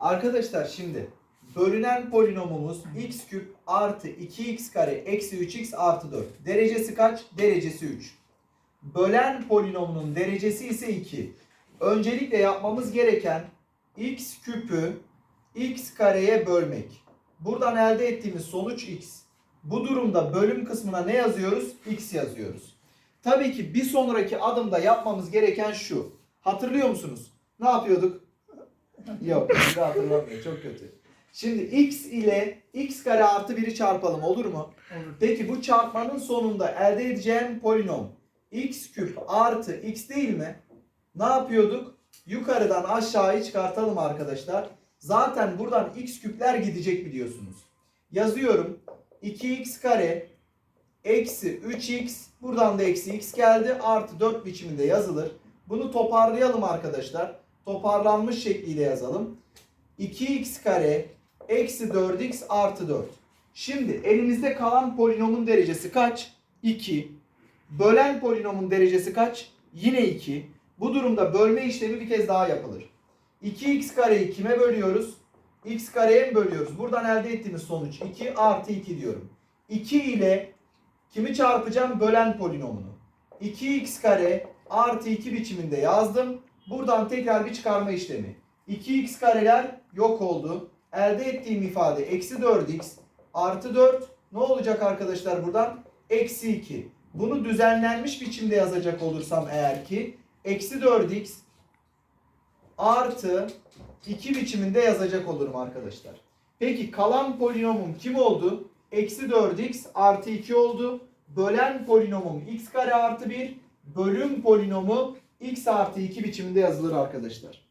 Arkadaşlar şimdi bölünen polinomumuz x küp artı 2x kare eksi 3x artı 4. Derecesi kaç? Derecesi 3. Bölen polinomunun derecesi ise 2. Öncelikle yapmamız gereken x küpü x kareye bölmek. Buradan elde ettiğimiz sonuç x. Bu durumda bölüm kısmına ne yazıyoruz? x yazıyoruz. Tabii ki bir sonraki adımda yapmamız gereken şu. Hatırlıyor musunuz? Ne yapıyorduk? Yok, şimdi hatırlamıyor. Çok kötü. Şimdi x ile x kare artı 1'i çarpalım olur mu? Olur. Peki bu çarpmanın sonunda elde edeceğim polinom x küp artı x değil mi? Ne yapıyorduk? Yukarıdan aşağıyı çıkartalım arkadaşlar. Zaten buradan x küpler gidecek biliyorsunuz. Yazıyorum. 2x kare eksi 3x buradan da eksi x geldi. Artı 4 biçiminde yazılır. Bunu toparlayalım arkadaşlar. Toparlanmış şekliyle yazalım. 2x kare eksi 4x artı 4. Şimdi elimizde kalan polinomun derecesi kaç? 2. Bölen polinomun derecesi kaç? Yine 2. Bu durumda bölme işlemi bir kez daha yapılır. 2x kareyi kime bölüyoruz? x kareye mi bölüyoruz? Buradan elde ettiğimiz sonuç 2 artı 2 diyorum. 2 ile kimi çarpacağım? Bölen polinomunu. 2x kare artı 2 biçiminde yazdım. Buradan tekrar bir çıkarma işlemi. 2x kareler yok oldu. Elde ettiğim ifade eksi 4x artı 4 ne olacak arkadaşlar buradan? Eksi 2. Bunu düzenlenmiş biçimde yazacak olursam eğer ki eksi 4x artı 2 biçiminde yazacak olurum arkadaşlar. Peki kalan polinomum kim oldu? Eksi 4x artı 2 oldu. Bölen polinomum x kare artı 1. Bölüm polinomu x artı 2 biçiminde yazılır arkadaşlar.